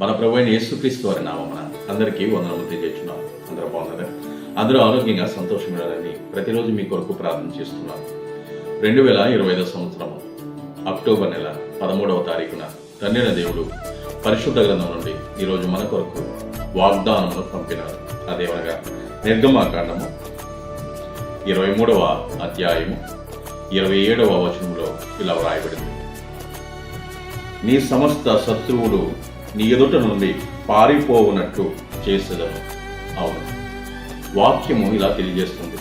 మన ప్రభు అయిన యేసుక్రీస్తు వారి నామమున అందరికీ వందనములు తెలియజేస్తున్నాం. అందరూ బాగున్నారా? అందరూ ఆరోగ్యంగా సంతోషపడాలని ప్రతిరోజు మీ కొరకు ప్రార్థన చేస్తున్నాం. రెండు వేల ఇరవై ఐదో సంవత్సరము అక్టోబర్ నెల పదమూడవ తారీఖున తండ్రిన దేవుడు పరిశుద్ధ గ్రంథం నుండి ఈరోజు మన కొరకు వాగ్దానమును పంపినారు అదేమనగా నిర్గమాకాండము ఇరవై మూడవ అధ్యాయము ఇరవై ఏడవ వచనంలో ఇలా వ్రాయబడింది. నీ సమస్త శత్రువులు నీ ఎదుట నుండి పారిపోవునట్లు చేసేదను. అవును. వాక్యము ఇలా తెలియజేస్తుంది.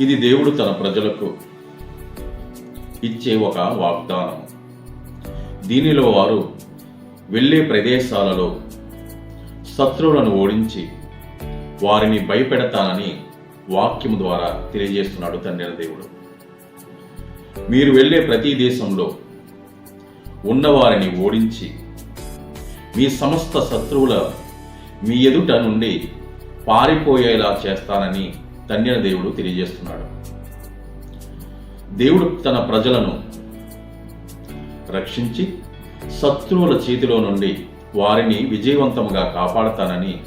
ఇది దేవుడు తన ప్రజలకు ఇచ్చే ఒక వాగ్దానం దీనిలో వారు వెళ్ళే ప్రదేశాలలో శత్రువులను ఓడించి వారిని భయపెడతానని వాక్యం ద్వారా తెలియజేస్తున్నాడు తండ్రి దేవుడు. మీరు వెళ్ళే ప్రతి దేశంలో ఉన్నవారిని ఓడించి మీ సమస్త శత్రువుల మీ ఎదుట నుండి పారిపోయేలా చేస్తానని ధన్య దేవుడు తెలియజేస్తున్నాడు. దేవుడు తన ప్రజలను రక్షించి శత్రువుల చేతిలో నుండి వారిని విజయవంతంగా కాపాడతానని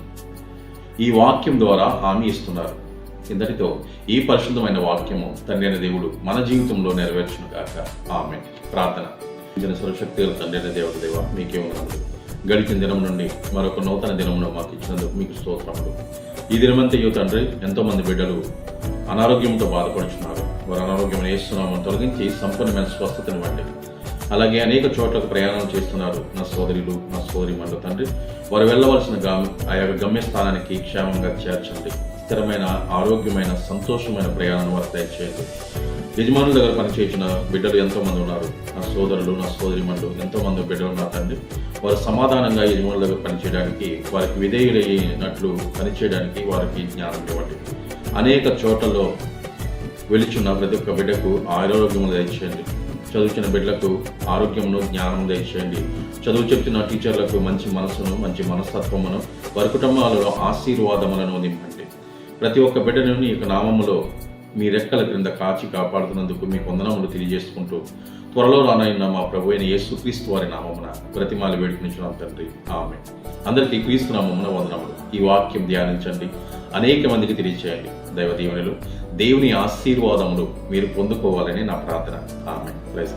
ఈ వాక్యం ద్వారా హామీ ఇస్తున్నారు. ఇంతటితో ఈ పరిశుద్ధమైన వాక్యము తండ్రిన దేవుడు మన జీవితంలో నెరవేర్చును కాక ఆమె ప్రార్థన. ఇచ్చిన సర్వశక్తి తండ్రి దేవుడు దేవ మీకే ఉన్నది గడిచిన దినం నుండి మరొక నూతన దినంలో మాకు ఇచ్చినందుకు మీకు స్తోత్రములు. ఈ దినమంతయు తండ్రి ఎంతోమంది బిడ్డలు అనారోగ్యంతో బాధపడుచున్నారు. వారు అనారోగ్యం వేస్తున్నామని తొలగించి సంపూర్ణమైన స్వస్థతనివ్వండి అలాగే అనేక చోట్లకు ప్రయాణం చేస్తున్నారు. నా సోదరులు నా సోదరి మండు తండ్రి వారు వెళ్ళవలసిన గమ్ ఆ యొక్క గమ్యస్థానానికి క్షేమంగా చేర్చండి. స్థిరమైన ఆరోగ్యమైన సంతోషమైన ప్రయాణం వారు దయచేయండి యజమానుల దగ్గర పనిచేసిన బిడ్డలు ఎంతోమంది ఉన్నారు. నా సోదరులు నా సోదరి ఎంతోమంది ఎంతో బిడ్డలు ఉన్నారు తండ్రి. వారు సమాధానంగా యజమానుల దగ్గర పనిచేయడానికి వారికి విధేయులైనట్లు పనిచేయడానికి వారికి జ్ఞానం ఇవ్వండి. అనేక చోట్లలో వెలుచున్న ప్రతి ఒక్క బిడ్డకు ఆరోగ్యము దయచేయండి. చదువుచిన బిడ్డలకు ఆరోగ్యమును జ్ఞానం దయచేయండి. చదువు చెప్తున్న టీచర్లకు మంచి మనసును మంచి మనస్తత్వమును వారి కుటుంబాలలో ఆశీర్వాదములను నింపండి. ప్రతి ఒక్క బిడ్డను ఈ యొక్క నామములో మీ రెక్కల క్రింద కాచి కాపాడుతున్నందుకు మీ వందనములు తెలియజేసుకుంటూ త్వరలో రానైన మా ప్రభు అయిన యేసుక్రీస్తు వారి నామమున ప్రతిమాలు వేడుకునిచున్నాం తండ్రి. ఆమె అందరికీ క్రీస్తు నామమున వందనములు. ఈ వాక్యం ధ్యానించండి. అనేక మందికి తెలియచేయండి. దైవ దీవెనలు దేవుని ఆశీర్వాదములు మీరు పొందుకోవాలని నా ప్రార్థన. ఆమె ప్రైజ్